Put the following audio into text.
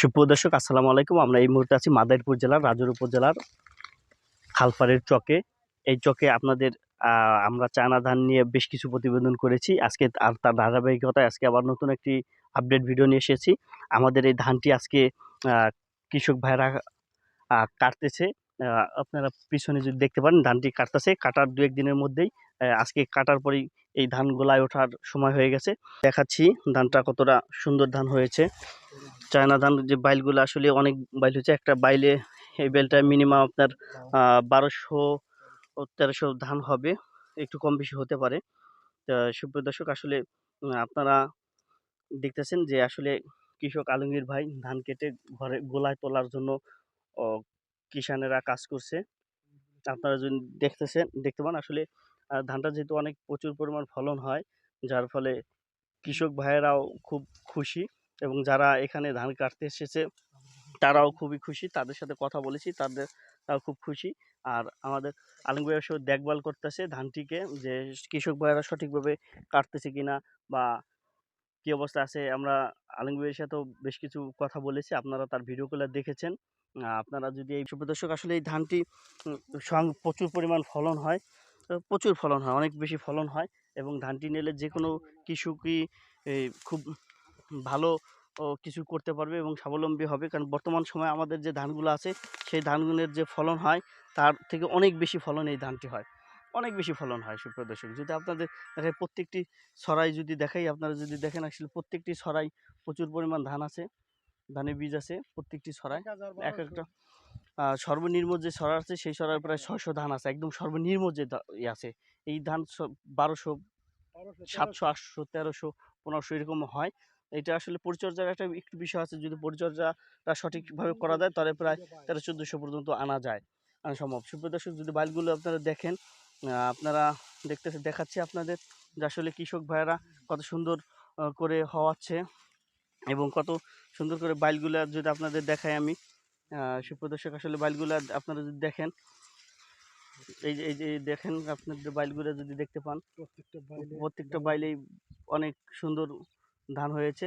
সুপ্রিয় দর্শক, আসসালামু আলাইকুম। আমরা এই মুহূর্তে আছি মাদারীপুর জেলার, রাজুর উপজেলার খালপাড়ের চকে। এই চকে আপনাদের আমরা চায়না ধান নিয়ে বেশ কিছু প্রতিবেদন করেছি। আজকে আর তার ধারাবাহিকতায় আজকে আবার নতুন একটি আপডেট ভিডিও নিয়ে এসেছি। আমাদের এই ধানটি আজকে কৃষক ভাইরা কাটতেছে। আপনারা পিছনে যদি দেখতে পারেন, ধানটি কাটতেছে। কাটার দু একদিনের মধ্যেই আজকে কাটার পরেই এই ধান গোলায় ওঠার সময় হয়ে গেছে। দেখাচ্ছি ধানটা কতটা সুন্দর ধান হয়েছে। চায়না ধান যে বাইলগুলো আসলে অনেক বাইল হয়েছে। একটা বাইলে এই বেলটা মিনিমাম আপনার বারোশো তেরোশো ধান হবে। একটু কম বেশি হতে পারে। সুপ্রিয় দর্শক, আসলে আপনারা দেখতেছেন যে আসলে কৃষক আলমগীর ভাই ধান কেটে ঘরে গোলায় তোলার জন্য কিষানেরা কাজ করছে। আপনারা যদি দেখতেছেন, দেখতে পান আসলে ধানটা যেহেতু অনেক প্রচুর পরিমাণ ফলন হয়, যার ফলে কৃষক ভাইয়েরাও খুব খুশি এবং যারা এখানে ধান কাটতে এসেছে, তারাও খুবই খুশি। তাদের সাথে কথা বলেছি, তাদের, তারাও খুব খুশি। আর আমাদের ভাইয়ের সাথে দেখভাল করতেছে ধানটিকে যে কৃষক ভাইয়েরা সঠিকভাবে কাটতেছে কিনা বা কি অবস্থা আছে। আমরা আলমগীরের সাথেও বেশ কিছু কথা বলেছি, আপনারা তার ভিডিওগুলো দেখেছেন। আপনারা যদি এই সুপ্রদর্শক আসলে এই ধানটি প্রচুর পরিমাণ ফলন হয়। প্রচুর ফলন হয় অনেক বেশি ফলন হয় এবং ধানটি নিলে যে কোনো কৃষকই খুব ভালো কিছু করতে পারবে এবং স্বাবলম্বী হবে। কারণ বর্তমান সময়ে আমাদের যে ধানগুলো আছে সেই ধানগুলোর যে ফলন হয় তার থেকে অনেক বেশি ফলন এই ধানটি হয়। অনেক বেশি ফলন হয় সুপ্রদর্শক যদি আপনাদের দেখেন প্রত্যেকটি ছড়াই যদি দেখাই আপনারা যদি দেখেন আসলে প্রত্যেকটি ছড়াই প্রচুর পরিমাণ ধান আছে ধানের বীজ আছে প্রত্যেকটি ছড়ায় এক একটা সর্বনিম্ন যে সরা আছে সেই সরার প্রায় ছয়শো ধান আছে। একদম সর্বনিম্ন যে আছে। এই ধান বারোশো সাতশো আটশো তেরোশো পনেরোশো এরকম হয়। এটা আসলে পরিচর্যার একটা একটু বিষয় আছে। যদি পরিচর্যাটা সঠিকভাবে করা যায় তাহলে প্রায় তেরো চোদ্দোশো পর্যন্ত আনা যায়। আনা সম্ভব। সুপ্রদর্শক যদি বাইলগুলো আপনারা দেখেন আপনারা দেখতেছে দেখাচ্ছি আপনাদের যে আসলে কৃষক ভাইয়েরা কত সুন্দর করে হওয়াচ্ছে এবং কত সুন্দর করে বাইলগুলা যদি আপনাদের দেখাই আমি। সুপ্রদর্শক আসলে বাইলগুলা আপনারা যদি দেখেন এই যে এই যে দেখেন আপনাদের বাইলগুলো যদি দেখতে পান প্রত্যেকটা বাইলে প্রত্যেকটা বাইলেই অনেক সুন্দর ধান হয়েছে।